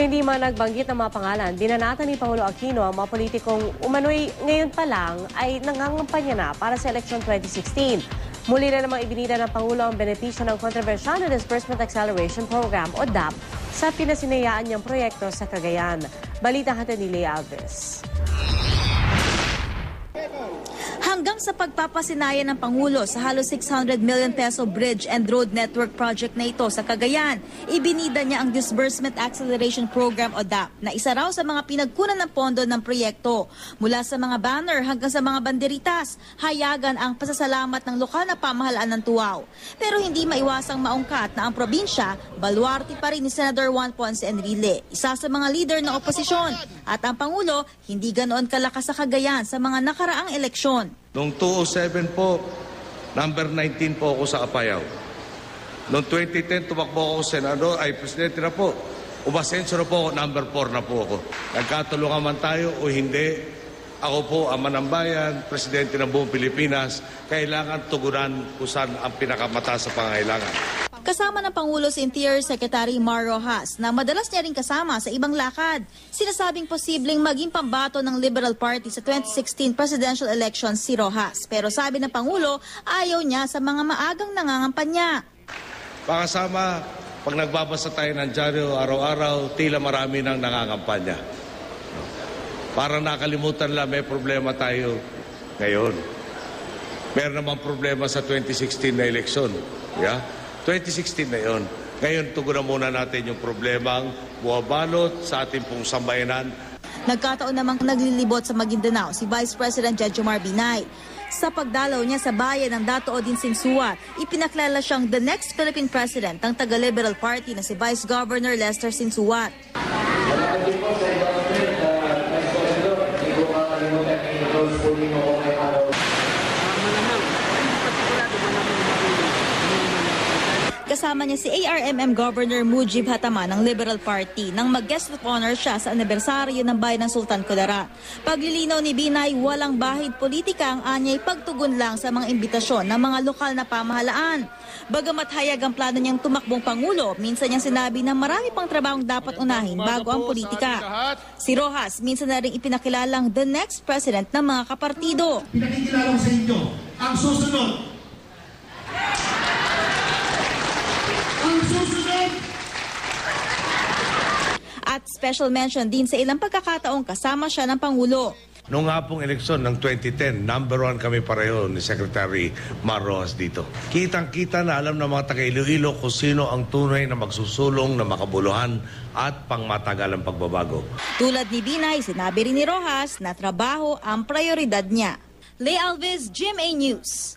Hindi man nagbanggit ng mga pangalan, binanatan ni Pangulo Aquino ang mga politikong umano'y ngayon pa lang ay nangangampanya na para sa election 2016. Muli na namang ibinida ng Pangulo ang benepisyo ng Controversial na Disbursement Acceleration Program o DAP sa pinasinayaan niyang proyekto sa Cagayan. Balita hatid ni Lea Alves. Hanggang sa pagpapasinaya ng Pangulo sa halos 600 million peso bridge and road network project na ito sa Cagayan, ibinida niya ang Disbursement Acceleration Program o DAP na isa raw sa mga pinagkunan ng pondo ng proyekto. Mula sa mga banner hanggang sa mga banderitas, hayagan ang pasasalamat ng lokal na pamahalaan ng Tuaw. Pero hindi maiwasang maungkat na ang probinsya, baluarte pa rin ni Senator Juan Ponce Enrile, isa sa mga leader ng oposisyon. At ang Pangulo, hindi ganoon kalakas sa Cagayan sa mga nakaraang eleksyon. Noong 2007 po, number 19 po ako sa Apayao. Noong 2010, tumakbo ako senador, ay presidente na po. Umasenso na po ako, number 4 na po ako. Nagkatulungan man tayo o hindi, ako po ang manambayan, presidente ng buong Pilipinas, kailangan tugunan kung ang pinakamataas sa pangailangan. Kasama ng Pangulo si Interior Secretary Mar Rojas na madalas niya rin kasama sa ibang lakad. Sinasabing posibleng maging pambato ng Liberal Party sa 2016 presidential elections si Rojas. Pero sabi ng Pangulo, ayaw niya sa mga maagang nangangampanya. Pakasama, pag nagbabasa tayo ng dyaryo araw-araw, tila marami nang nangangampanya. Para nakalimutan lang may problema tayo ngayon. Meron naman problema sa 2016 na eleksyon. Yeah? 2016 na yon. Ngayon, tugunan muna natin yung problemang buwabalot sa ating pong sambayanan Nagkataon namang naglilibot sa Maguindanao si Vice President Jejomar Binay. Sa pagdalaw niya sa bayan ng Dato Odin Sinsuat, ipinaklala siyang the next Philippine President ng taga-Liberal Party na si Vice Governor Lester Sinsuat. Salamat din po sa endorsement, uh, Vice President. Hindi ko makalimutan na i-endorse po ninyo ko kay Araw. Kasama niya si ARMM Governor Mujib Hatama ng Liberal Party nang mag-guest of honor siya sa anibersaryo ng bayan ng Sultan Kudarat. Paglilinaw ni Binay, walang bahid politika ang anyay pagtugon lang sa mga imbitasyon ng mga lokal na pamahalaan. Bagamat hayag ang plano niyang tumakbong Pangulo, minsan niyang sinabi na marami pang trabahong dapat unahin bago ang politika. Si Rojas, minsan na rin ipinakilalang the next president ng mga kapartido. pinakikilala ko sa inyo ang susunod. At special mention din sa ilang pagkakataong kasama siya ng Pangulo. Noong nga pong eleksyon ng 2010, number one kami pareho ni Secretary Marroas dito. Kitang-kita na alam ng mga taga Iloilo kung sino ang tunay na magsusulong na makabuluhan at pangmatagalang pagbabago. Tulad ni Binay, sinabi rin ni Rojas na trabaho ang prioridad niya. Lay Alves, GMA News.